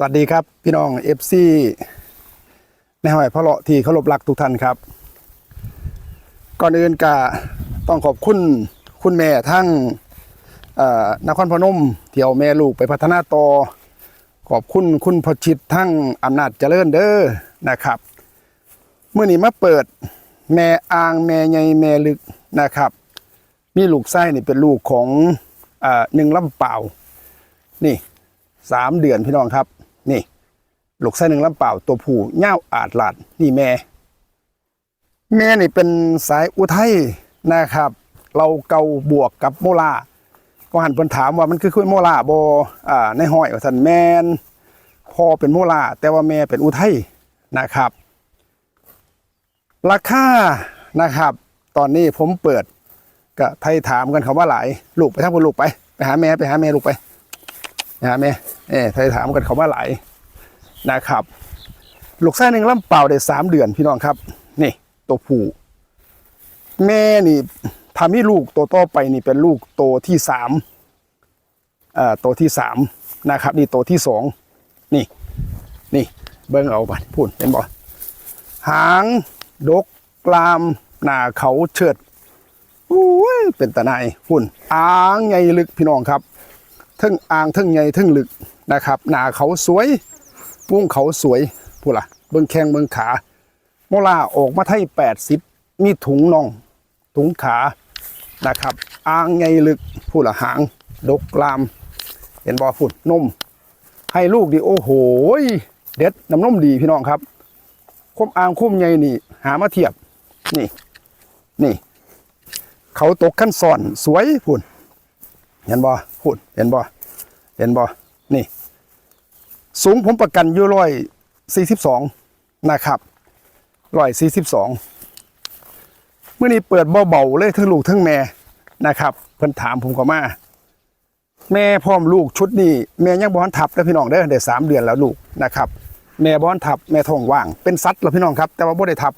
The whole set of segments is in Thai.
สวัสดีครับพี่น้องเอฟซีในหอยพระเลาะที่เคารพรักทุกท่านครับ ก่อนอื่นก็ต้องขอบคุณคุณแม่ทั้งนครพนมเที่ยวแม่ลูกไปพัฒนาต่อขอบคุณคุณพชิตทั้งอำนาจเจริญเด้อนะครับเมื่อนี้มาเปิดแม่อ่างแม่ใหญ่แม่ลึกนะครับ มีลูกไส้นี่เป็นลูกของอหนึ่งลำเปล่านี่สามเดือนพี่น้องครับ นี่ลูกไส้หนึ่งลำเปล่าตัวผู้เง่าวอาดหลาดนี่แม่ แม่นี่เป็นสายอุทัยนะครับ เราเกาบวกกับโมลาก็หันเพิ่นถามว่ามันคือคุยโมลาบอ่าในห้อยว่าท่านแมนพอเป็นโมลาแต่ว่าแม่เป็นอุทัยนะครับ ราคานะครับ ตอนนี้ผมเปิดก็ไทยถามกันคำว่าหลายลูกไปทั้งคนลูกไป ไปหาแม่ไปหาแม่ลูกไป ไปหาแม่เอ้ไทยถามกันคำว่าหลายนะครับ ลูกไส้หนึ่งลำเปล่าได้สามเดือนพี่น้องครับ นี่ตัวผู้แม่นี่ทำให้ลูกตัวต่อไปนี่เป็นลูกโตที่สามเอ่อตัวที่สามนะครับ นี่โตที่สองนี่ นี่เบิ้งเอาไปพูดเห็นบ่หางดกกลามหน้าเขาเชิดอุ้ยเป็นตาหนายหุ่นอ่างใหญ่ลึกพี่น้องครับ ทึ่งอ่างทึ่งใหญ่ทึ่งลึกนะครับหน้าเขาสวยวุ้งเขาสวยพูดละเบิ้งแข้งเบิ้งขาโมลาออกมาไทยแปดสิบมีถุงน่อง ถุงขานะครับอ่างใหญ่ลึกพูดละหาง ดกกลาม เห็นบอฝุ่นนม ให้ลูกดีโอ้โหเด็ดน้ำนมดีพี่น้องครับคุ้มอ่างคุ้มใหญ่นี่ หามาเทียบนี่นี่ เขาตกขั้นซ่อนสวยพุ่น เห็นบ่พุ่นเห็นบ่เห็นบ่นี่ สูงผมประกันอยู่ร้อยสี่สิบสองนะครับร้อยสี่สิบสองเมื่อนี้เปิดเบาๆเลยทั้งลูกทั้งแม่นะครับ เพิ่นถามผมก็มา แม่พร้อมลูกชุดนี้แม่ยังบอนทับแล้วพี่น้องเด้ได้สามเดือนแล้วลูกนะครับ แม่บอนทับแม่ท้องว่าง เป็นสัตว์แล้วพี่น้องครับ แต่ว่าบ่ได้ทับ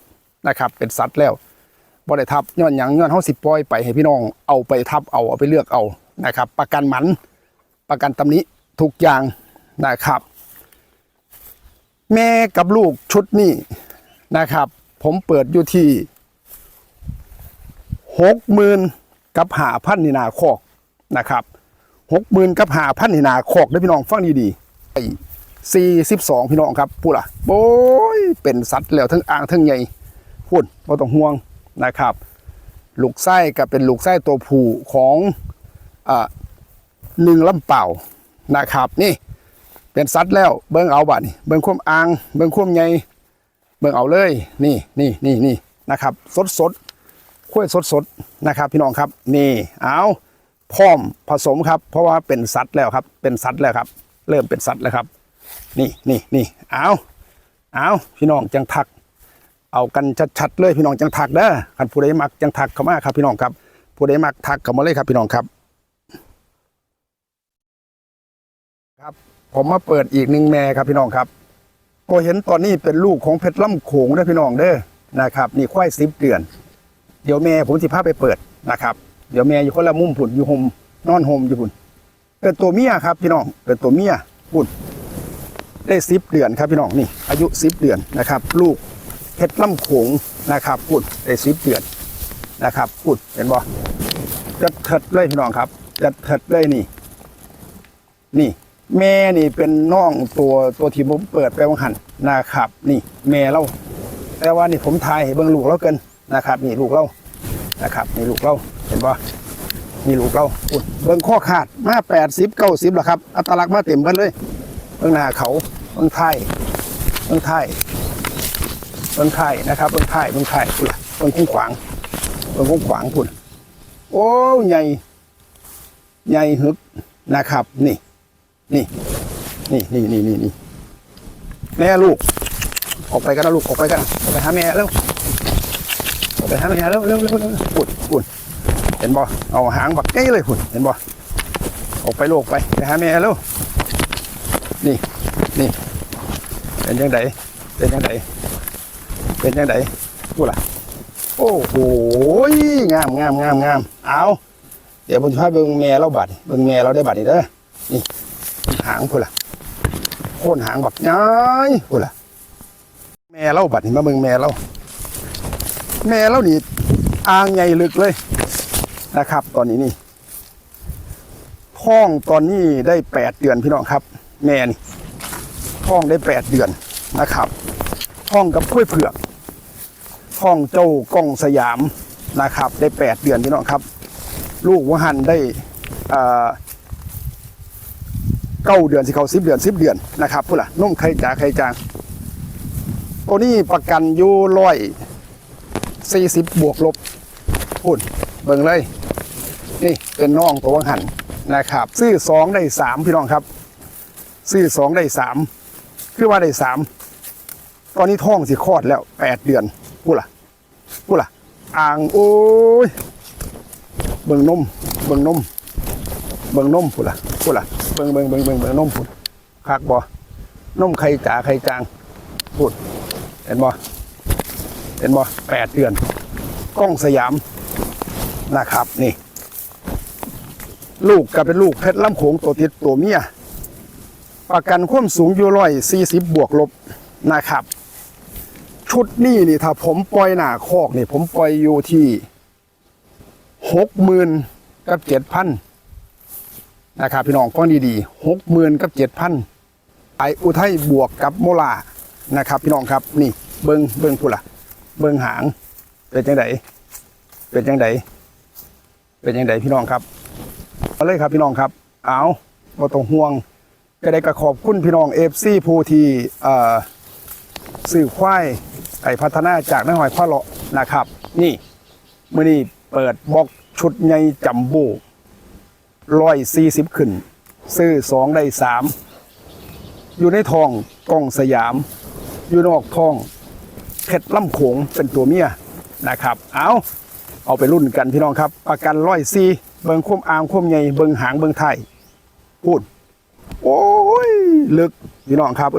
นะครับ เป็นสัตว์แล้วบ่ได้ทับย้อนหยังย้อนเฮาสิปล่อยไปให้พี่น้องเอาไปทับเอาเอาไปเลือกเอา นะครับ ประกันหมันประกันตำนี้ทุกอย่างนะครับ แม่กับลูกชุดนี้นะครับ ผมเปิดอยู่ที่หกหมื่นกับหาพันนินาคอกนะครับหกหมื่นกับหาพันนินาคอกได้พี่น้องฟังดีๆไอ้สี่สิบสองพี่น้องครับพูดล่ะโอ้ยเป็นสัตว์แล้วทั้งอ่างทั้งใหญ่พูดไม่ต้องห่วงนะครับ ลูกไส้ก็เป็นลูกไส้ตัวผู้ของ หนึ่งลำเป่านะครับ นี่เป็นสัตว์แล้วเบิ่งเอาบัดนี่เบิ่งความอ่างเบิ่งความใหญ่เบิ่งเอาเลยนี่นี่นี่นี่นะครับ สดสดๆขั้วยสดสดนะครับ พี่น้องครับนี่เอาพร้อมผสมครับ เพราะว่าเป็นสัตว์แล้วครับ เป็นสัตว์แล้วครับ เริ่มเป็นสัตว์แล้วครับ นี่นี่นี่เอาเอาพี่น้องจังทัก เอากันชัดๆเลยพี่น้องจังทักเด้อคันผู้ใดมักจังทักเข้ามาครับพี่น้องครับผู้ใดมักทักเข้ามาเลยครับพี่น้องครับ ครับผมมาเปิดอีกหนึ่งแม่ครับพี่น้องครับ ก็เห็นตอนนี้เป็นลูกของเพชรล่ำโขงด้วยพี่น้องเด้อนะครับ นี่ควายสิบเดือน เดี๋ยวแม่ผมสิพาไปเปิดนะครับ เดี๋ยวแม่อยู่คนละมุมผุนอยู่หมนอนหมอยู่ผุนเป็นตัวเมียครับพี่น้องเป็นตัวเมียผุนได้สิบเดือนครับพี่น้องนี่ อายุสิบเดือนนะครับ ลูกเพชรล่ำโขงนะครับผุนได้สิบเดือนนะครับผุนเห็นบ่จะเถิดเลยพี่น้องครับจะเถิดเลยนี่ นี่ แม่นี่เป็นน้องตัวตัวที่ผมเปิดไปวังหันนะครับ นี่แม่เราแต่ว่านี่ผมทายให้เบิ่งลูกเราเกินนะครับ นี่ลูกเรานะครับนี่ลูกเราเห็นปะนี่ลูกเราเบิ่งข้อขาดมาแปดสิบเก้าสิบแล้วครับ อัตลักษณ์มาเต็มกันเลยเบิ่งหน้าเขาเบิ่งไทยเบิ่งไทยเบิ่งไทยนะครับเบิ่งไทยเบิ่งไทยพุ่นเบิ่งคุ้งขวางเบิ่งคุ้งขวางพุ่นโอ้ใหญ่ใหญ่หึกนะครับ นี่ นี่ นี่นี่นี่นี่นี่แม่ลูก ออกไปกันนะลูกออกไปกัน ออกไปหาแม่แล้วออกไปหาแม่แล้วเร็วเร็วเร็วปุ่นปุ่นเห็นบ่เอาหางบักเก้เลยปุ่นเห็นบ่ออกไปลูกไปไปหาแม่แล้วนี่นี่เป็นยังไงเป็นยังไงเป็นยังไงพูล่ะโอ้โหงามงามงามงามเอาเดี๋ยวผมจะพาเบิ่งแม่เราบัดเบิ่งแม่เราได้บัดนี่เด้อนี่างพุ่นล่ะโค่นหางบักย้ายพูดล่ะ แม่เล่าบัดนี่มาเบิ่งแม่เล่าแม่เล่านี่อ่างใหญ่ลึกเลยนะครับ ตอนนี้นี่ท้องตอนนี้ได้แปดเดือนพี่น้องครับ แม่นี่ท้องได้แปดเดือนนะครับท้องกับกล้วยเผือกท้องเจ้ากล้องสยามนะครับ ได้แปดเดือนพี่น้องครับ ลูกวหันได้อ่า เก้าเดือนสิเขาสิบเดือนสิบเดือนนะครับพูดล่ะนุ่มไข่จ๋าไข่จางตัวนี้ประกันอยู่ร้อยสี่สิบบวกลบพุ่นเบิ่งเลย นี่เป็นน้องตัววังหันนะครับ ซื้อสองได้สามพี่น้องครับ ซื้อสองได้สามคือว่าได้สามตอนนี้ท้องสิคลอดแล้วแปดเดือนพูดล่ะพูดล่ะอ่างโอ้ยเบิ่งนมเบิ่งนมเบิ่งนมพูดล่ะพูดล่ะ บิ่งเบิ่งเบิ่งเบิ่งเบิ่งนมพูดคักบ่นมไข่จ๋าไข่จางพูดเห็นบ่เห็นบ่แปดเดือนกล้องสยามนะครับนี่ ลูกก็เป็นลูกเพชรล่ำโขงตัวติดตัวเมียประกันความสูงอยู่ร้อยสี่สิบบวกลบนะครับ ชุดนี้นี่ถ้าผมปล่อยหน้าคอกนี่ผมปล่อยอยู่ที่หกหมื่นกับเจ็ดพัน นะครับพี่น้องฟังดีๆหกหมื่นกับเจ็ดพันไออุทัยบวกกับโมลานะครับ พี่น้องครับนี่เบิงเบิงพูดล่ะเบิงหางเป็นยังไงเป็นยังไงเป็นยังไงพี่น้องครับเอาเลยครับพี่น้องครับเอาบ่ต้องห่วงก็ได้กระขอบคุณพี่น้องเอฟซีผู้ที่เอ่อสื่อควายไก่พัฒนาจากน้าหอยพ่อเลาะนะครับ นี่มื่อนี้เปิดบล็อกชุดใหญ่จัมโบ้ ร้อยสี่สิบขึ้น ซื้อสองได้สามอยู่ในทองกล้องสยาม อยู่นอกทองเพชรล่ำโขงเป็นตัวเมียนะครับ เอาเอาไปรุ่นกันพี่น้องครับ ประกันร้อยซีเบิงควมอามควมใหญ่เบิงหางเบิงไทยพูด โอ้ย ลึกพี่น้องครับเอ้